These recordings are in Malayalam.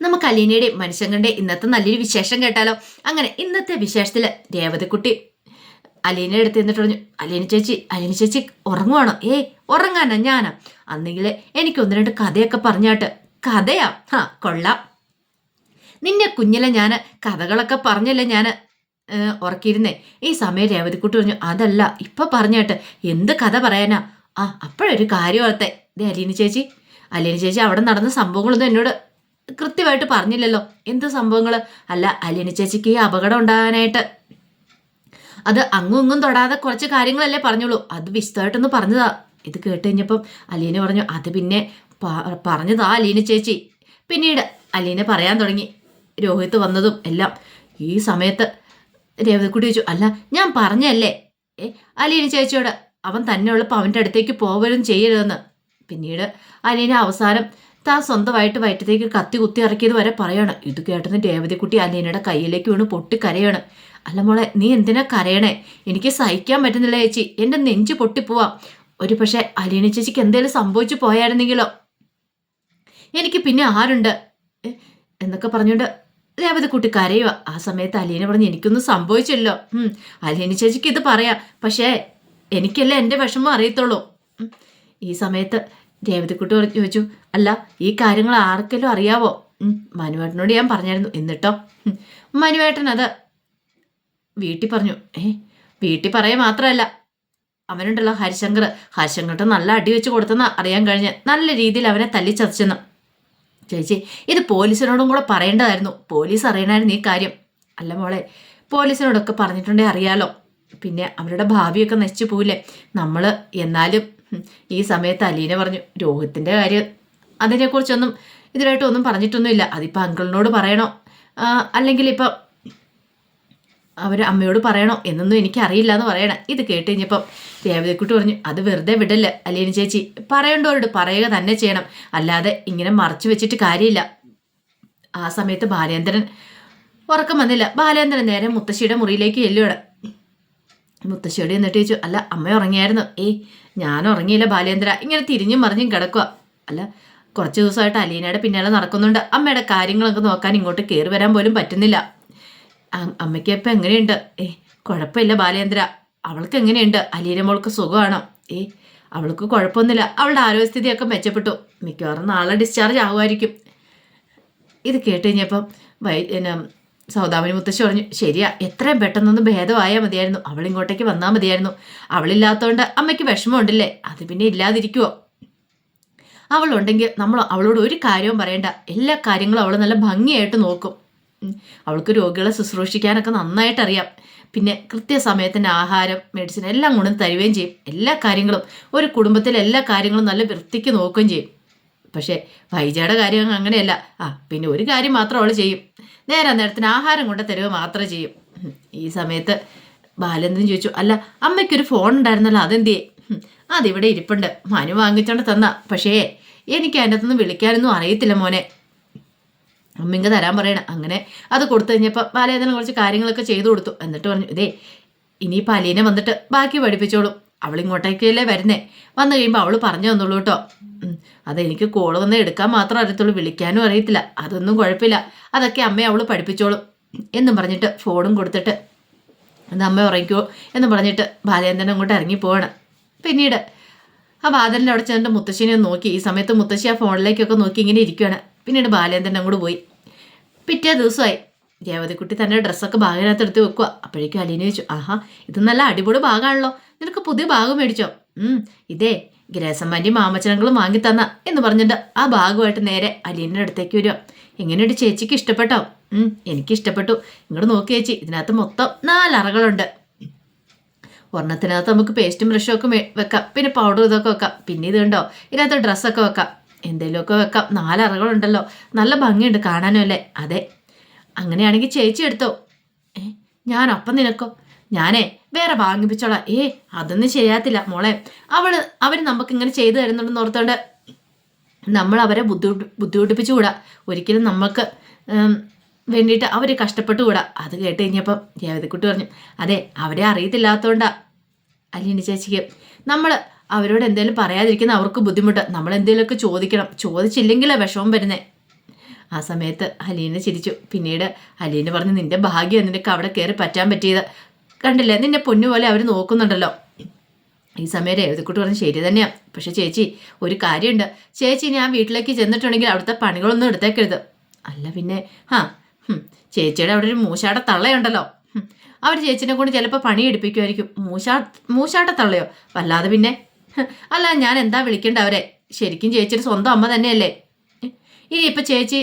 നമുക്ക് അലീനയുടെ മനുഷ്യങ്ങളുടെ ഇന്നത്തെ നല്ലൊരു വിശേഷം കേട്ടാലോ? അങ്ങനെ ഇന്നത്തെ വിശേഷത്തിൽ രേവതിക്കുട്ടി അലീനയുടെ അടുത്ത് എന്നിട്ട് പറഞ്ഞു അലീന ചേച്ചി അലീന ചേച്ചി ഉറങ്ങുവാണോ? ഏയ് ഉറങ്ങാനാ ഞാനാ. അന്നെങ്കിൽ എനിക്ക് ഒന്ന് രണ്ട് കഥയൊക്കെ പറഞ്ഞാട്ട് കഥയാ? ഹാ കൊള്ളാം. നിന്നെ കുഞ്ഞിലെ ഞാൻ കഥകളൊക്കെ പറഞ്ഞല്ലേ ഞാൻ ഉറക്കിയിരുന്നേ. ഈ സമയം രേവതിക്കുട്ടി പറഞ്ഞു അതല്ല ഇപ്പൊ പറഞ്ഞാട്ട് എന്ത് കഥ പറയാനാ? ആ അപ്പോഴൊരു കാര്യം ഓർത്തെ ദേ അലീന ചേച്ചി അലീന ചേച്ചി അവിടെ നടന്ന സംഭവങ്ങളൊന്നും എന്നോട് കൃത്യമായിട്ട് പറഞ്ഞില്ലല്ലോ. എന്ത് സംഭവങ്ങൾ അല്ല അലീന ചേച്ചിക്ക് ഈ അപകടം ഉണ്ടാകാനായിട്ട്. അത് അങ്ങും ഇങ്ങും തൊടാതെ കുറച്ച് കാര്യങ്ങളല്ലേ പറഞ്ഞോളൂ അത് വിശദമായിട്ടൊന്ന് പറഞ്ഞതാ. ഇത് കേട്ട് കഴിഞ്ഞപ്പം അലീന പറഞ്ഞു അത് പിന്നെ പറഞ്ഞതാ അലീന ചേച്ചി. പിന്നീട് അലീന പറയാൻ തുടങ്ങി. രോഹിത് വന്നതും എല്ലാം ഈ സമയത്ത് രേവതിക്കുട്ടി ചോദിച്ചു അല്ല ഞാൻ പറഞ്ഞല്ലേ ഏ അലീന ചേച്ചിയോട് അവൻ തന്നെ ഉള്ളപ്പോൾ അവന്റെ അടുത്തേക്ക് പോകലും ചെയ്യരുതെന്ന്. പിന്നീട് അലീന അവസാനം താൻ സ്വന്തമായിട്ട് വയറ്റത്തേക്ക് കത്തി കുത്തി ഇറക്കിയത് വരെ പറയാണ്. ഇത് കേട്ടെന്ന് രേവതിക്കുട്ടി അലീനയുടെ കയ്യിലേക്ക് വീണ് പൊട്ടി കരയാണ്. അല്ല മോളെ നീ എന്തിനാ കരയണേ? എനിക്ക് സഹിക്കാൻ പറ്റുന്നില്ല ചേച്ചി. എന്റെ നെഞ്ച് പൊട്ടിപ്പോവാം. ഒരു പക്ഷേ അലീന ചേച്ചിക്ക് എന്തേലും സംഭവിച്ചു പോയായിരുന്നെങ്കിലോ? എനിക്ക് പിന്നെ ആരുണ്ട്? എന്നൊക്കെ പറഞ്ഞുകൊണ്ട് രേവതിക്കുട്ടി കരയുക ആ സമയത്ത് അലീന പറഞ്ഞ് എനിക്കൊന്നും സംഭവിച്ചല്ലോ അലീന ചേച്ചിക്ക് ഇത് പറയാം. പക്ഷേ എനിക്കല്ലേ എന്റെ വിഷമം അറിയത്തുള്ളൂ. ഈ സമയത്ത് രേവതിക്കുട്ടി ചോദിച്ചു അല്ല ഈ കാര്യങ്ങൾ ആർക്കെങ്കിലും അറിയാവോ? മനുവേട്ടനോട് ഞാൻ പറഞ്ഞായിരുന്നു എന്നിട്ടോ? മനുവേട്ടൻ അത് വീട്ടിൽ പറഞ്ഞു ഏ വീട്ടിൽ പറയാൻ മാത്രമല്ല അവനുണ്ടല്ലോ ഹരിശങ്കർ. ഹരിശങ്കറിട്ട് നല്ല അടി വെച്ച് കൊടുത്തെന്ന് അറിയാൻ കഴിഞ്ഞ്. നല്ല രീതിയിൽ അവനെ തല്ലിച്ചതച്ചെന്ന് ചേച്ചി ഇത് പോലീസിനോടും കൂടെ പറയേണ്ടതായിരുന്നു. പോലീസ് അറിയണമായിരുന്നു ഈ കാര്യം. അല്ല മോളെ പോലീസിനോടൊക്കെ പറഞ്ഞിട്ടുണ്ടെങ്കിൽ അറിയാലോ. പിന്നെ അവരുടെ ഭാവിയൊക്കെ നശിച്ചു പോവില്ലേ. നമ്മൾ എന്നാലും ഈ സമയത്ത് അലീന പറഞ്ഞു രോഹിത്തിന്റെ കാര്യം അതിനെക്കുറിച്ചൊന്നും ഇതിനായിട്ട് ഒന്നും പറഞ്ഞിട്ടൊന്നുമില്ല. അതിപ്പോൾ അങ്കിളിനോട് പറയണോ? അല്ലെങ്കിൽ ഇപ്പം അവർ അമ്മയോട് പറയണോ? എന്നൊന്നും എനിക്കറിയില്ല എന്ന് പറയണം. ഇത് കേട്ട് കഴിഞ്ഞപ്പം രേവതിക്കുട്ടി പറഞ്ഞു അത് വെറുതെ വിടല്ല അലീന ചേച്ചി. പറയേണ്ടവരോട് പറയുക തന്നെ ചെയ്യണം. അല്ലാതെ ഇങ്ങനെ മറച്ചു വെച്ചിട്ട് കാര്യമില്ല. ആ സമയത്ത് ബാലേന്ദ്രൻ ഉറക്കം വന്നില്ല. ബാലേന്ദ്രൻ നേരെ മുത്തശ്ശിയുടെ മുറിയിലേക്ക് ചെല്ലുകയാണ് മുത്തശ്ശിയോട് എന്നിട്ട് ചോദിച്ചു അല്ല അമ്മ ഉറങ്ങിയായിരുന്നു. ഏയ് ഞാൻ ഉറങ്ങിയില്ല ബാലേന്ദ്ര. ഇങ്ങനെ തിരിഞ്ഞും മറിഞ്ഞും കിടക്കുക അല്ല കുറച്ച് ദിവസമായിട്ട് അലീനയുടെ പിന്നാലെ നടക്കുന്നുണ്ട്. അമ്മയുടെ കാര്യങ്ങളൊക്കെ നോക്കാൻ ഇങ്ങോട്ട് കയറി വരാൻ പോലും പറ്റുന്നില്ല. അമ്മയ്ക്ക് ഇപ്പം എങ്ങനെയുണ്ട്? ഏ കുഴപ്പമില്ല ബാലേന്ദ്ര. അവൾക്ക് എങ്ങനെയുണ്ട്? അലീന മോൾക്ക് സുഖമാണോ? ഏ അവൾക്ക് കുഴപ്പമൊന്നുമില്ല. അവളുടെ ആരോഗ്യസ്ഥിതിയൊക്കെ മെച്ചപ്പെട്ടു. മിക്കവാറും നാളെ ഡിസ്ചാർജ് ആകുമായിരിക്കും ഇത് കേട്ട് കഴിഞ്ഞപ്പം വൈ സൗദാമിനി മുത്തശ്ശി പറഞ്ഞു ശരിയാ എത്രയും പെട്ടെന്നൊന്ന് ഭേദമായാൽ മതിയായിരുന്നു. അവൾ ഇങ്ങോട്ടേക്ക് വന്നാൽ മതിയായിരുന്നു. അവളില്ലാത്തതുകൊണ്ട് അമ്മയ്ക്ക് വിഷമമുണ്ടല്ലേ? അത് പിന്നെ ഇല്ലാതിരിക്കുവോ? അവളുണ്ടെങ്കിൽ നമ്മൾ അവളോട് ഒരു കാര്യവും പറയണ്ട. എല്ലാ കാര്യങ്ങളും അവൾ നല്ല ഭംഗിയായിട്ട് നോക്കും. അവൾക്ക് രോഗികളെ ശുശ്രൂഷിക്കാനൊക്കെ നന്നായിട്ട് അറിയാം. പിന്നെ കൃത്യസമയത്തിന് ആഹാരം മെഡിസിൻ എല്ലാം ഗുണം തരുകയും ചെയ്യും. എല്ലാ കാര്യങ്ങളും ഒരു കുടുംബത്തിലെ എല്ലാ കാര്യങ്ങളും നല്ല വൃത്തിക്ക് നോക്കുകയും ചെയ്യും. പക്ഷേ വൈജയുടെ കാര്യം അങ്ങനെയല്ല. ആ പിന്നെ ഒരു കാര്യം മാത്രം അവൾ ചെയ്യും. നേരത്തിന് ആഹാരം കൊണ്ട് തരുക മാത്രം ചെയ്യും. ഈ സമയത്ത് ബാലേന്ദ്രൻ ചോദിച്ചു അല്ല അമ്മയ്ക്കൊരു ഫോൺ ഉണ്ടായിരുന്നല്ലോ അതെന്തിയെ. അതിവിടെ ഇരിപ്പുണ്ട്. മനു വാങ്ങിച്ചോണ്ട് തന്ന. പക്ഷേ എനിക്ക് അതിന്റെ അകത്തൊന്നും വിളിക്കാനൊന്നും അറിയത്തില്ല മോനെ. അമ്മിങ്ക തരാൻ പറയണം. അങ്ങനെ. അത് കൊടുത്തു കഴിഞ്ഞപ്പോൾ ബാലേന്ദ്രൻ കുറച്ച് കാര്യങ്ങളൊക്കെ ചെയ്തു കൊടുത്തു. എന്നിട്ട് പറഞ്ഞു ഇതേ ഇനിയിപ്പോൾ അലീനെ വന്നിട്ട് ബാക്കി പഠിപ്പിച്ചോളും. അവളിങ്ങോട്ടേക്കല്ലേ വരുന്നേ. വന്നു കഴിയുമ്പോൾ അവൾ പറഞ്ഞു തന്നുള്ളൂ കേട്ടോ. അതെനിക്ക് കോൾ വന്ന് എടുക്കാൻ മാത്രം അറിയത്തുള്ളൂ വിളിക്കാനും അറിയത്തില്ല. അതൊന്നും കുഴപ്പമില്ല. അതൊക്കെ അമ്മയെ അവൾ പഠിപ്പിച്ചോളും എന്നും പറഞ്ഞിട്ട് ഫോണും കൊടുത്തിട്ട്. അത് അമ്മ ഉറങ്ങിക്കോ എന്ന് പറഞ്ഞിട്ട് ബാലേന്ദ്രൻ അങ്ങോട്ട് ഇറങ്ങി പോവാണ്. പിന്നീട് ആ വാതിലിന്റെ അവിടെ ചെന്നിട്ട് മുത്തശ്ശിനെ നോക്കി. ഈ സമയത്ത് മുത്തശ്ശി ആ ഫോണിലേക്കൊക്കെ നോക്കി ഇങ്ങനെ ഇരിക്കുകയാണ് പിന്നീട് ബാലേന്ദ്രൻ അങ്ങോട്ട് പോയി. പിറ്റേ ദിവസമായി. രേവതിക്കുട്ടി തന്നെ ഡ്രസ്സൊക്കെ ബാഗിനകത്ത് എടുത്ത് വെക്കുക അപ്പോഴേക്കും അലീന ചോദിച്ചു ആഹാ ഇത് നല്ല അടിപൊളി ബാഗാണല്ലോ. നിനക്ക് പുതിയ ഭാഗം മേടിച്ചോ? ഇതേ ഗ്രേസമ്മാന്റെയും മാമച്ചനങ്ങളും വാങ്ങി തന്ന എന്ന് പറഞ്ഞിട്ട് ആ ഭാഗമായിട്ട് നേരെ അലീനയുടെ അടുത്തേക്ക് വരിക. എങ്ങനെയുണ്ട് ചേച്ചിക്ക് ഇഷ്ടപ്പെട്ടോ? എനിക്ക് ഇഷ്ടപ്പെട്ടു ഇങ്ങോട്ട് നോക്കി ചേച്ചി ഇതിനകത്ത് മൊത്തം നാലറകളുണ്ട്. ഒരെണ്ണത്തിനകത്ത് നമുക്ക് പേസ്റ്റും ബ്രഷും ഒക്കെ വെക്കാം. പിന്നെ പൗഡർ ഇതൊക്കെ വെക്കാം. പിന്നെ ഇത് കണ്ടോ? ഇതിനകത്ത് ഡ്രസ്സൊക്കെ വെക്കാം. എന്തെങ്കിലുമൊക്കെ വെക്കാം. നാലറകളുണ്ടല്ലോ. നല്ല ഭംഗിയുണ്ട് കാണാനും അല്ലേ? അതെ. അങ്ങനെയാണെങ്കിൽ ചേച്ചി എടുത്തോ. ഏ ഞാനപ്പം നിനക്കോ? ഞാനേ വേറെ വാങ്ങിപ്പിച്ചോളാം ഏ അതൊന്നും ശരിയാത്തില്ല മോളെ. അവൾ അവർ നമുക്ക് ഇങ്ങനെ ചെയ്തു തരുന്നുണ്ടെന്ന് ഓർത്തോണ്ട് നമ്മൾ അവരെ ബുദ്ധിമുട്ട് ബുദ്ധിമുട്ടിപ്പിച്ചുകൂടാ. ഒരിക്കലും നമുക്ക് വേണ്ടിയിട്ട് അവർ കഷ്ടപ്പെട്ടുകൂടാ. അത് കേട്ട് കഴിഞ്ഞപ്പം ദേവതക്കുട്ടി പറഞ്ഞു അതെ അവരെ അറിയത്തില്ലാത്തതുകൊണ്ടാ അലീന ചേച്ചിക്ക് നമ്മൾ അവരോട് എന്തെങ്കിലും പറയാതിരിക്കുന്ന അവർക്ക് ബുദ്ധിമുട്ട്. നമ്മൾ എന്തെങ്കിലുമൊക്കെ ചോദിക്കണം. ചോദിച്ചില്ലെങ്കിലാണ് വിഷമം വരുന്നേ. ആ സമയത്ത് അലീനെ ചിരിച്ചു. പിന്നീട് അലീന പറഞ്ഞു നിന്റെ ഭാഗ്യം നിനക്ക് അവിടെ കയറി പറ്റാൻ പറ്റിയത്. കണ്ടില്ലേ? നിന്നെ പൊന്നു പോലെ അവർ നോക്കുന്നുണ്ടല്ലോ. ഈ സമയം രേവതിക്കുട്ടി പറഞ്ഞു ശരി തന്നെയാ. പക്ഷെ ചേച്ചി ഒരു കാര്യമുണ്ട്. ചേച്ചി ഞാൻ വീട്ടിലേക്ക് ചെന്നിട്ടുണ്ടെങ്കിൽ അവിടുത്തെ പണികളൊന്നും എടുത്തേക്കരുത്. അല്ല പിന്നെ ആ ചേച്ചിയുടെ അവിടെ ഒരു മൂശാട തള്ളയുണ്ടല്ലോ. അവർ ചേച്ചിനെ കൊണ്ട് ചിലപ്പോൾ പണി എടുപ്പിക്കുമായിരിക്കും. മൂശാ മൂശാട്ട തള്ളയോ? വല്ലാതെ പിന്നെ. അല്ല ഞാൻ എന്താ വിളിക്കേണ്ട അവരെ? ശരിക്കും ചേച്ചിയുടെ സ്വന്തം അമ്മ തന്നെയല്ലേ? ഇനി ഇപ്പം ചേച്ചി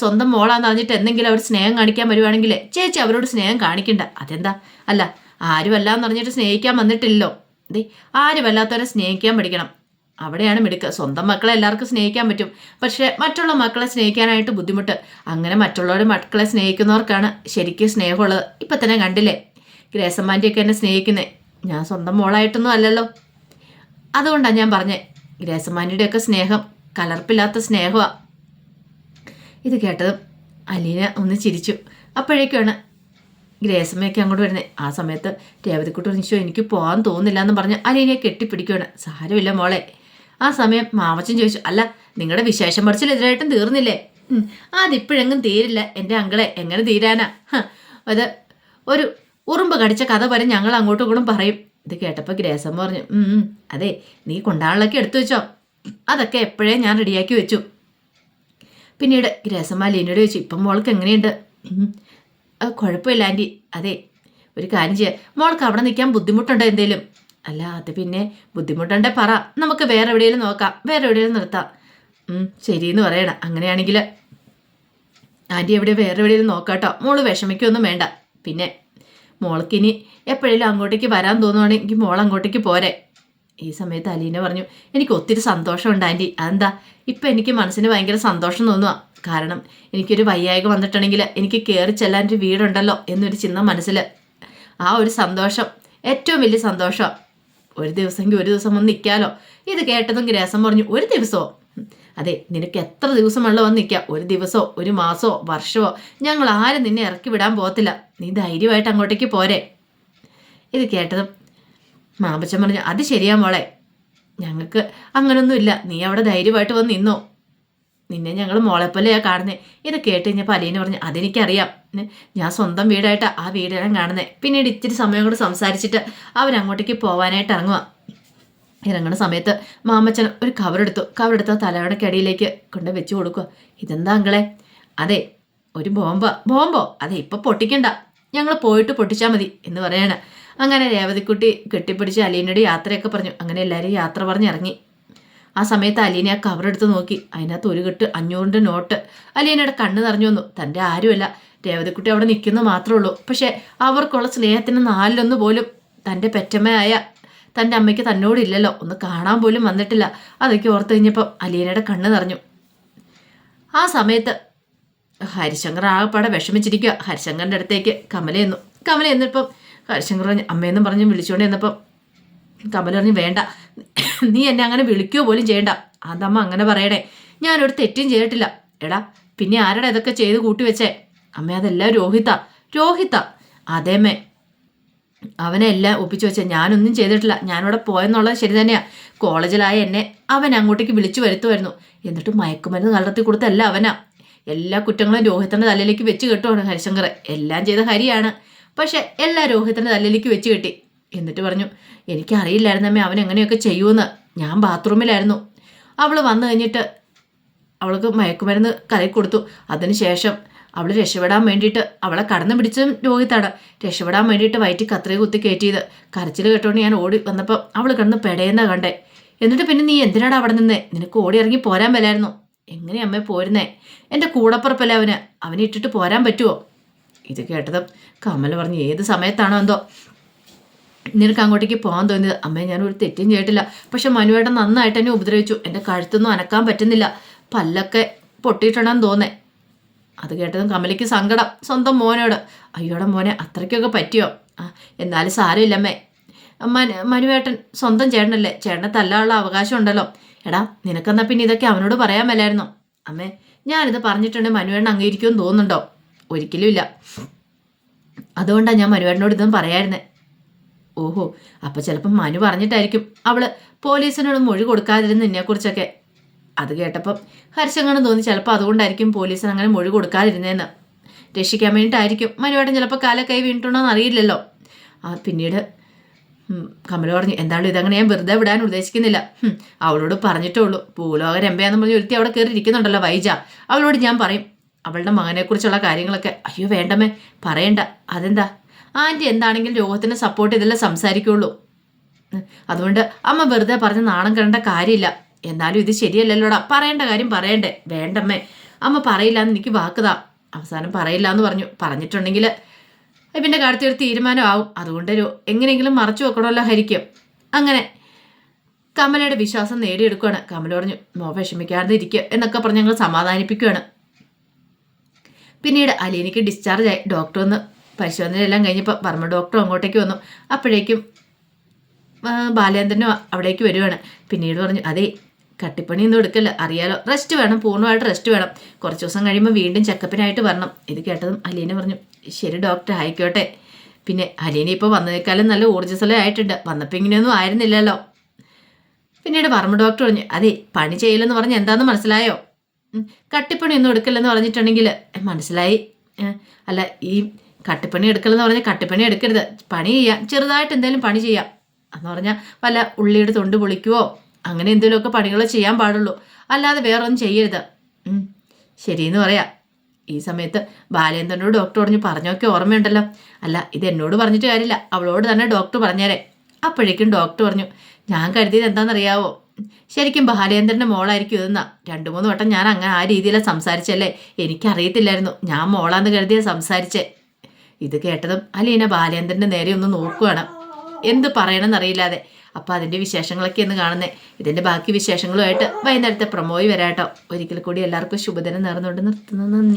സ്വന്തം മോളാന്ന് പറഞ്ഞിട്ട് എന്തെങ്കിലും അവർ സ്നേഹം കാണിക്കാൻ വരുവാണെങ്കിൽ ചേച്ചി അവരോട് സ്നേഹം കാണിക്കണ്ട. അതെന്താ? അല്ല ആരുമല്ല എന്ന് പറഞ്ഞിട്ട് സ്നേഹിക്കാൻ വന്നിട്ടില്ലോ. ദേ ആരുമല്ലാത്തവരെ സ്നേഹിക്കാൻ പഠിക്കണം. അവിടെയാണ് മിടുക്ക്. സ്വന്തം മക്കളെ എല്ലാവർക്കും സ്നേഹിക്കാൻ പറ്റും. പക്ഷേ മറ്റുള്ള മക്കളെ സ്നേഹിക്കാനായിട്ട് ബുദ്ധിമുട്ട്. അങ്ങനെ മറ്റുള്ളവരുടെ മക്കളെ സ്നേഹിക്കുന്നവർക്കാണ് ശരിക്കും സ്നേഹമുള്ളത്. ഇപ്പം തന്നെ കണ്ടില്ലേ? ഗ്രേസമ്മാന്റെയൊക്കെ എന്നെ സ്നേഹിക്കുന്നേ. ഞാൻ സ്വന്തം മോളായിട്ടൊന്നും അല്ലല്ലോ. അതുകൊണ്ടാണ് ഞാൻ പറഞ്ഞത് ഗ്രേസമ്മാന്റെയൊക്കെ സ്നേഹം കലർപ്പില്ലാത്ത സ്നേഹമാണ് ഇത് കേട്ടതും അലീന ഒന്ന് ചിരിച്ചു. അപ്പോഴേക്കാണ് ഗ്രേസമ്മയൊക്കെ അങ്ങോട്ട് വരുന്നത് ആ സമയത്ത് രേവതിക്കുട്ടി നിശ്ചയം എനിക്ക് പോകാൻ തോന്നുന്നില്ല എന്ന് പറഞ്ഞ് അലീനയെ കെട്ടിപ്പിടിക്കുകയാണ് സാരമില്ല മോളെ. ആ സമയം മാമച്ചൻ ചോദിച്ചു അല്ല നിങ്ങളുടെ വിശേഷം പറിച്ചിൽ എതിരായിട്ടും തീർന്നില്ലേ അതിപ്പോഴെങ്ങും തീരില്ല. എന്റെ അങ്കളെ എങ്ങനെ തീരാനാ? അത് ഒരു ഉറുമ്പ് കടിച്ച കഥ വരെ ഞങ്ങൾ അങ്ങോട്ടും ഇങ്ങോട്ടും പറയും. ഇത് കേട്ടപ്പോൾ ഗ്രേസമ്മ പറഞ്ഞു "ഉം, ഉം, അതെ നീ കൊണ്ടാണലൊക്കെ എടുത്തു വെച്ചോ. അതൊക്കെ എപ്പോഴേ ഞാൻ റെഡിയാക്കി വെച്ചു. പിന്നീട് ഗ്രേസമ്മ ലീനോട് ചോദിച്ചു ഇപ്പം മോൾക്ക് എങ്ങനെയുണ്ട്? കുഴപ്പമില്ല ആന്റി അതെ ഒരു കാര്യം ചെയ്യാം. മോൾക്ക് അവിടെ നിൽക്കാൻ ബുദ്ധിമുട്ടുണ്ടോ എന്തേലും? അല്ല അത് പിന്നെ ബുദ്ധിമുട്ടുണ്ടേ പറ. നമുക്ക് വേറെ എവിടെയെങ്കിലും നോക്കാം. വേറെ എവിടെയെങ്കിലും നിർത്താം. ശരി ശരിയെന്ന് പറയണം. അങ്ങനെയാണെങ്കിൽ ആന്റി എവിടെ വേറെ എവിടെയെങ്കിലും നോക്കാട്ടോ. മോൾ വിഷമിക്കൊന്നും വേണ്ട. പിന്നെ മോൾക്കിനി എപ്പോഴെങ്കിലും അങ്ങോട്ടേക്ക് വരാൻ തോന്നുവാണെങ്കിൽ മോൾ അങ്ങോട്ടേക്ക് പോരെ. ഈ സമയത്ത് അലീന പറഞ്ഞു എനിക്ക് ഒത്തിരി സന്തോഷമുണ്ട് ആന്റി അതെന്താ? ഇപ്പം എനിക്ക് മനസ്സിന് ഭയങ്കര സന്തോഷം തോന്നുക കാരണം എനിക്കൊരു വയ്യായ്ക വന്നിട്ടുണ്ടെങ്കിൽ എനിക്ക് കയറി ചെല്ലാൻ ഒരു വീടുണ്ടല്ലോ എന്നൊരു ചിന്ത മനസ്സിൽ. ആ ഒരു സന്തോഷം ഏറ്റവും വലിയ സന്തോഷം. ഒരു ദിവസമെങ്കിൽ ഒരു ദിവസം വന്ന് നിൽക്കാമല്ലോ ഇത് കേട്ടതും ഗ്രേസം പറഞ്ഞു ഒരു ദിവസമോ അതെ നിനക്ക് എത്ര ദിവസം വെള്ളം വന്ന് നിൽക്കാം ഒരു ദിവസമോ ഒരു മാസമോ വർഷമോ? ഞങ്ങൾ ആരും നിന്നെ ഇറക്കി വിടാൻ പോകത്തില്ല. നീ ധൈര്യമായിട്ട് അങ്ങോട്ടേക്ക് പോരെ. ഇത് കേട്ടതും മാമ്പച്ചൻ പറഞ്ഞു അത് ശരിയാ മോളെ. ഞങ്ങൾക്ക് അങ്ങനൊന്നുമില്ല. നീ അവിടെ ധൈര്യമായിട്ട് വന്ന് നിന്നോ. നിന്നെ ഞങ്ങൾ മോളെപ്പോലെയാ കാണുന്നത് ഇത് കേട്ട് കഴിഞ്ഞപ്പോൾ അലീന പറഞ്ഞു അതെനിക്കറിയാം. ഞാൻ സ്വന്തം വീടായിട്ടാ ആ വീടെല്ലാം കാണുന്നത് പിന്നീട് ഇത്തിരി സമയം കൂടെ സംസാരിച്ചിട്ട് അവരങ്ങോട്ടേക്ക് പോവാനായിട്ട് ഇറങ്ങുക ഇറങ്ങുന്ന സമയത്ത് മാമച്ചൻ ഒരു കവറെടുത്തു. കവറെടുത്ത തലവണക്കടിയിലേക്ക് കൊണ്ട് വെച്ച് കൊടുക്കുക ഇതെന്താ അങ്കളെ? അതെ ഒരു ബോംബ. ബോംബോ? അതെ ഇപ്പം പൊട്ടിക്കണ്ട. ഞങ്ങൾ പോയിട്ട് പൊട്ടിച്ചാൽ മതി എന്ന് പറയാണ്. അങ്ങനെ രേവതിക്കുട്ടി കെട്ടിപ്പിടിച്ച് അലീനയുടെ യാത്രയൊക്കെ പറഞ്ഞു. അങ്ങനെ എല്ലാവരും യാത്ര പറഞ്ഞ് ഇറങ്ങി ആ സമയത്ത് അലീന ആ കവറെടുത്ത് നോക്കി. അതിനകത്ത് ഒരു കെട്ട് അഞ്ഞൂറിന്റെ നോട്ട് അലീനയുടെ കണ്ണ് നിറഞ്ഞു വന്നു. തന്റെ ആരുമല്ല. രേവതിക്കുട്ടി അവിടെ നിൽക്കുന്നു മാത്രമേ ഉള്ളൂ. പക്ഷേ അവർക്കുള്ള സ്നേഹത്തിന് നാലിലൊന്ന് പോലും തന്റെ പെറ്റമ്മയായ തന്റെ അമ്മയ്ക്ക് തന്നോടില്ലല്ലോ ഒന്ന് കാണാൻ പോലും വന്നിട്ടില്ല. അതൊക്കെ ഓർത്ത് കഴിഞ്ഞപ്പം അലീനയുടെ കണ്ണ് നിറഞ്ഞു. ആ സമയത്ത് ഹരിശങ്കർ ആകെപ്പാടെ വിഷമിച്ചിരിക്കുക. ഹരിശങ്കറിന്റെ അടുത്തേക്ക് കമല എന്നു കമല എന്നിപ്പം ഹരിശങ്കർ പറഞ്ഞു അമ്മയെന്നും പറഞ്ഞ് വിളിച്ചുകൊണ്ട് ചെന്നപ്പം കമലറിഞ്ഞ് വേണ്ട. നീ എന്നെ അങ്ങനെ വിളിക്കുകയോ പോലും ചെയ്യണ്ട. അതമ്മ അങ്ങനെ പറയണേ. ഞാനൊരു തെറ്റും ചെയ്തിട്ടില്ല. എടാ പിന്നെ ആരടാ ഇതൊക്കെ ചെയ്ത് കൂട്ടി വെച്ചേ? അമ്മ അതെല്ലാം രോഹിത രോഹിത അതേമേ അവനെ എല്ലാം ഒപ്പിച്ചു വെച്ചാൽ ഞാനൊന്നും ചെയ്തിട്ടില്ല. ഞാനിവിടെ പോയെന്നുള്ളത് ശരി തന്നെയാ. കോളേജിലായ എന്നെ അവൻ അങ്ങോട്ടേക്ക് വിളിച്ചു വരുത്തുമായിരുന്നു. എന്നിട്ട് മയക്കുമരുന്ന് കലർത്തി കൊടുത്തല്ല അവനാ. എല്ലാ കുറ്റങ്ങളും രോഹിതന്റെ തലയിലേക്ക് വെച്ച് കെട്ടുവാണ് ഹരിശങ്കർ എല്ലാം ചെയ്ത ഹരിയാണ്. പക്ഷെ എല്ലാ രോഹിതന്റെ തലയിലേക്ക് വെച്ച് കെട്ടി. എന്നിട്ട് പറഞ്ഞു എനിക്കറിയില്ലായിരുന്നമ്മേ അവൻ എങ്ങനെയൊക്കെ ചെയ്യുമെന്ന്. ഞാൻ ബാത്റൂമിലായിരുന്നു. അവൾ വന്നു കഴിഞ്ഞിട്ട് അവൾക്ക് മയക്കുമരുന്ന് കലയിൽ കൊടുത്തു. അതിനുശേഷം അവൾ രക്ഷപ്പെടാൻ വേണ്ടിയിട്ട് അവളെ കടന്നു പിടിച്ചതും രോഹിത്താണ്. രക്ഷപ്പെടാൻ വേണ്ടിയിട്ട് വയറ്റി കത്രിക കുത്തി കയറ്റിയത്. കരച്ചിൽ കേട്ടോണ്ട് ഞാൻ ഓടി വന്നപ്പോൾ അവൾ കിടന്ന് പെടയുന്ന കണ്ടേ. എന്നിട്ട് പിന്നെ നീ എന്തിനാണ് അവിടെ നിന്നേ? നിനക്ക് ഓടി ഇറങ്ങി പോരാൻ വരായിരുന്നു എങ്ങനെ അമ്മേ പോരുന്നേ? എന്റെ കൂടപ്പുറപ്പല്ലേ അവന്? അവനെ ഇട്ടിട്ട് പോരാൻ പറ്റുമോ ഇത് കേട്ടതും കമൽ പറഞ്ഞു ഏത് സമയത്താണോ എന്തോ? നിനക്ക് അങ്ങോട്ടേക്ക് പോകാൻ തോന്നിയത്. അമ്മേ ഞാൻ ഒരു തെറ്റും ചെയ്തിട്ടില്ല. പക്ഷെ മനുവേട്ടൻ നന്നായിട്ട് എന്നെ ഉപദ്രവിച്ചു. എന്റെ കഴുത്തൊന്നും അനക്കാൻ പറ്റുന്നില്ല. പല്ലൊക്കെ പൊട്ടിയിട്ടുണ്ടെന്ന് തോന്നേ. അത് കേട്ടതും കമലിക്ക് സങ്കടം. സ്വന്തം മോനോട് അയ്യോടെ മോനെ അത്രയ്ക്കൊക്കെ പറ്റിയോ? ആ എന്നാലും സാരമില്ലമ്മേ മനു മനുവേട്ടൻ സ്വന്തം ചേട്ടനല്ലേ. ചേട്ടനെ തല്ലാനുള്ള അവകാശം ഉണ്ടല്ലോ. എടാ നിനക്കെന്നാ പിന്നെ ഇതൊക്കെ അവനോട് പറയാൻ മേലായിരുന്നോ? അമ്മേ ഞാനിത് പറഞ്ഞിട്ടുണ്ടെങ്കിൽ മനുവേട്ടൻ അംഗീകരിക്കുമെന്ന് തോന്നുന്നുണ്ടോ? ഒരിക്കലും ഇല്ല അതുകൊണ്ടാണ് ഞാൻ മനുവേട്ടനോട് ഇതും പറയായിരുന്നേ. ഓഹോ അപ്പൊ ചിലപ്പം മനു പറഞ്ഞിട്ടായിരിക്കും അവൾ പോലീസിനോട് മൊഴി കൊടുക്കാതിരുന്ന എന്നെക്കുറിച്ചൊക്കെ അത് കേട്ടപ്പം ഹർഷങ്ങനെ തോന്നി ചിലപ്പോൾ അതുകൊണ്ടായിരിക്കും പോലീസിന് അങ്ങനെ മൊഴി കൊടുക്കാതിരുന്നതെന്ന് രക്ഷിക്കാൻ വേണ്ടിയിട്ടായിരിക്കും മനുവേട്ടൻ ചിലപ്പോൾ കാല കൈ വീണിട്ടുണ്ടോ എന്ന് അറിയില്ലല്ലോ. ആ പിന്നീട് കമൽ പറഞ്ഞു എന്തായാലും ഇതങ്ങനെ ഞാൻ വെറുതെ വിടാൻ ഉദ്ദേശിക്കുന്നില്ല. അവളോട് പറഞ്ഞിട്ടേ ഉള്ളൂ. ഭൂലോക രമ്പയാന്ന് പറഞ്ഞ് ഒരുത്തി അവിടെ കയറി ഇരിക്കുന്നുണ്ടല്ലോ വൈജ. അവളോട് ഞാൻ പറയും അവളുടെ മകനെക്കുറിച്ചുള്ള കാര്യങ്ങളൊക്കെ അയ്യോ വേണ്ടമേ പറയണ്ട. അതെന്താ? ആന്റി എന്താണെങ്കിലും രോഗത്തിന്റെ സപ്പോർട്ട് ചെയ്തല്ലേ സംസാരിക്കുള്ളൂ. അതുകൊണ്ട് അമ്മ വെറുതെ പറഞ്ഞ് നാണം കണ്ട കാര്യമില്ല. എന്നാലും ഇത് ശരിയല്ലല്ലോടാ. പറയേണ്ട കാര്യം പറയണ്ടേ. വേണ്ടമ്മേ. അമ്മ പറയില്ല എന്ന് എനിക്ക് വാക്കുതാ. അവസാനം പറയില്ല എന്ന് പറഞ്ഞു പറഞ്ഞിട്ടുണ്ടെങ്കിൽ പിന്നെ കാര്യത്തിൽ ഒരു തീരുമാനമാവും അതുകൊണ്ട് എങ്ങനെയെങ്കിലും മറച്ചു വെക്കണമല്ലോ ഹരിക്കും. അങ്ങനെ കമലയുടെ വിശ്വാസം നേടിയെടുക്കുകയാണ് കമല പറഞ്ഞു മോ വിഷമിക്കാതെ ഇരിക്കുക എന്നൊക്കെ പറഞ്ഞ് ഞങ്ങൾ സമാധാനിപ്പിക്കുകയാണ് പിന്നീട് അലീനയ്ക്ക് ഡിസ്ചാർജ് ആയി. ഡോക്ടർ ഒന്ന് പരിശോധനയെല്ലാം കഴിഞ്ഞപ്പോൾ പറഞ്ഞു ഡോക്ടർ അങ്ങോട്ടേക്ക് വന്നു. അപ്പോഴേക്കും ബാലേന്ദ്രനും അവിടേക്ക് വരുവാണ്. പിന്നീട് പറഞ്ഞു അതേ കട്ടിപ്പണിയൊന്നും എടുക്കല്ല. അറിയാലോ റെസ്റ്റ് വേണം പൂർണമായിട്ട് റെസ്റ്റ് വേണം. കുറച്ച് ദിവസം കഴിയുമ്പോൾ വീണ്ടും ചെക്കപ്പിനായിട്ട് വരണം. ഇത് കേട്ടതും അലീന പറഞ്ഞു ശരി ഡോക്ടർ ആയിക്കോട്ടെ. പിന്നെ അലീന ഇപ്പോൾ വന്നതേക്കാളും നല്ല ഊർജസ്വലമായിട്ടുണ്ട് വന്നപ്പോൾ ഇങ്ങനെയൊന്നും ആയിരുന്നില്ലല്ലോ. പിന്നീട് വർമ്മ ഡോക്ടർ പറഞ്ഞു അതെ പണി ചെയ്യലെന്ന് പറഞ്ഞ് എന്താണെന്ന് മനസ്സിലായോ? ഉം, കട്ടിപ്പണിയൊന്നും എടുക്കില്ലെന്ന് പറഞ്ഞിട്ടുണ്ടെങ്കിൽ മനസ്സിലായി. അല്ല ഈ കട്ടിപ്പണി എടുക്കലെന്ന് പറഞ്ഞാൽ കട്ടിപ്പണി എടുക്കരുത്. പണി ചെയ്യാം. ചെറുതായിട്ട് എന്തെങ്കിലും പണി ചെയ്യാം. എന്ന് പറഞ്ഞാൽ വല്ല ഉള്ളിയുടെ തൊണ്ട് പൊളിക്കുവോ? അങ്ങനെ എന്തെങ്കിലുമൊക്കെ പണികൾ ചെയ്യാൻ പാടുള്ളൂ. അല്ലാതെ വേറൊന്നും ചെയ്യരുത്. ശരിയെന്ന് പറയാം. ഈ സമയത്ത് ബാലേന്ദ്രനോട് ഡോക്ടർ പറഞ്ഞു പറഞ്ഞൊക്കെ ഓർമ്മയുണ്ടല്ലോ. അല്ല ഇത് എന്നോട് പറഞ്ഞിട്ട് കാര്യമില്ല. അവളോട് തന്നെ ഡോക്ടർ പറഞ്ഞേരെ. അപ്പോഴേക്കും ഡോക്ടർ പറഞ്ഞു ഞാൻ കരുതിയത് എന്താണെന്നറിയാവോ? ശരിക്കും ബാലേന്ദ്രന്റെ മോളായിരിക്കും ഇതെന്നാ. രണ്ടു മൂന്ന് വട്ടം ഞാൻ അങ്ങനെ ആ രീതിയിലാണ് സംസാരിച്ചല്ലേ. എനിക്കറിയത്തില്ലായിരുന്നു. ഞാൻ മോളാന്ന് കരുതിയ സംസാരിച്ചേ. ഇത് കേട്ടതും അലീന ബാലേന്ദ്രന്റെ നേരെ ഒന്ന് നോക്കുകയാണ് എന്ത് പറയണമെന്നറിയില്ലാതെ. അപ്പോൾ അതിന്റെ വിശേഷങ്ങളൊക്കെ ഒന്ന് കാണുന്നേ. ഇതിന്റെ ബാക്കി വിശേഷങ്ങളുമായിട്ട് വൈകുന്നേരത്തെ പ്രമോയി വരാട്ടോ. ഒരിക്കൽ കൂടി എല്ലാവർക്കും ശുഭദിനം നേർന്നുകൊണ്ട് നിർത്തുന്നു. നന്ദി.